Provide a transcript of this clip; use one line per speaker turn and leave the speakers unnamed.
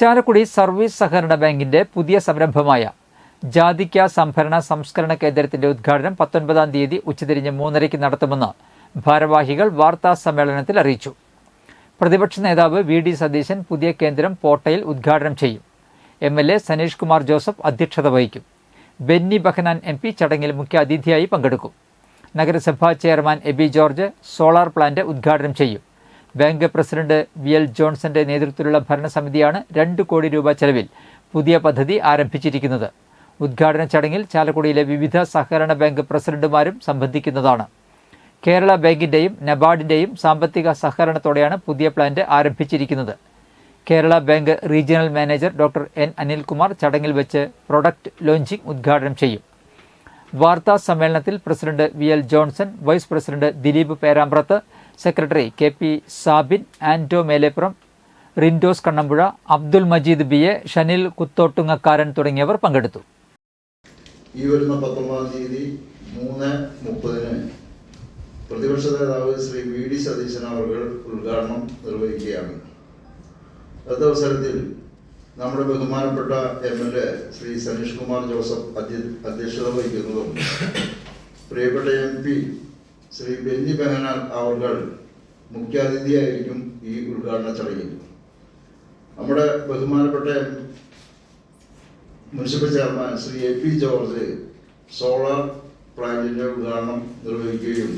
Chalakudy service സഹകരണ ബാങ്കിന്റെ പുതിയ സംരംഭമായ ജാതിക്ക സംഭരണ സംസ്കരണ കേന്ദ്രത്തിന്റെ ഉദ്ഘാടനം പത്തൊൻപതാം തീയതി ഉച്ചതിരിഞ്ഞ് മൂന്നരയ്ക്ക് നടത്തുമെന്ന് ഭാരവാഹികൾ വാർത്താ സമ്മേളനത്തിൽ അറിയിച്ചു. പ്രതിപക്ഷ നേതാവ് വി ഡി സതീശൻ പുതിയ കേന്ദ്രം പോട്ടയിൽ ഉദ്ഘാടനം ചെയ്യും. M L A Saneesh Kumar Joseph അധ്യക്ഷത വഹിക്കും. ബെന്നി ബഹനാൻ എം പി ചടങ്ങിൽ മുഖ്യാതിഥിയായി പങ്കെടുക്കും. നഗരസഭാ chairman Aby George solar plant ഉദ്ഘാടനം ചെയ്യും. ബാങ്ക് പ്രസിഡന്റ് വി എൽ ജോൺസന്റെ നേതൃത്വത്തിലുള്ള ഭരണസമിതിയാണ് രണ്ട് കോടി രൂപ ചെലവിൽ പുതിയ പദ്ധതി ആരംഭിച്ചിരിക്കുന്നത്. ഉദ്ഘാടന ചടങ്ങിൽ ചാലക്കുടിയിലെ വിവിധ സഹകരണ ബാങ്ക് പ്രസിഡന്റുമാരും സംബന്ധിക്കുന്നതാണ്. കേരള ബാങ്കിന്റെയും നബാർഡിന്റെയും സാമ്പത്തിക സഹകരണത്തോടെയാണ് പുതിയ പ്ലാന്റ് ആരംഭിച്ചിരിക്കുന്നത്. Kerala bank regional manager doctor N Anilkumar ചടങ്ങിൽ വെച്ച് പ്രൊഡക്റ്റ് ലോഞ്ചിംഗ് ഉദ്ഘാടനം ചെയ്യും. വാർത്താ സമ്മേളനത്തിൽ president V L Johnson vice president Dileep Perambrath secretary K P Sabin Anto Melepuram Rindos Kannampuzha Abdul Majeed B A Shanil Kuthottungakkaran തുടങ്ങിയവർ പങ്കെടുത്തു.
ഈ വരുന്ന പത്തൊമ്പതാം തീയതി മൂന്ന് മുപ്പതിന് പ്രതിപക്ഷ നേതാവ് ശ്രീ വി ഡി സതീശൻ അവർ ഉദ്ഘാടനം നിർവഹിക്കുകയാണ്. അതവസരത്തിൽ നമ്മുടെ ബഹുമാനപ്പെട്ട M L A Shri Saneesh Kumar Joseph അധ്യ- അധ്യക്ഷത വഹിക്കുന്നതും പ്രിയപ്പെട്ട എം പി ശ്രീ ബെന്നി ബെഹനാൻ അവർകൾ മുഖ്യാതിഥിയായിരിക്കും ഈ ഉദ്ഘാടന ചടങ്ങിൽ. നമ്മുടെ ബഹുമാനപ്പെട്ട municipal chairman Shri A P George solar പ്ലാന്റിന്റെ ഉദ്ഘാടനം നിർവഹിക്കുകയും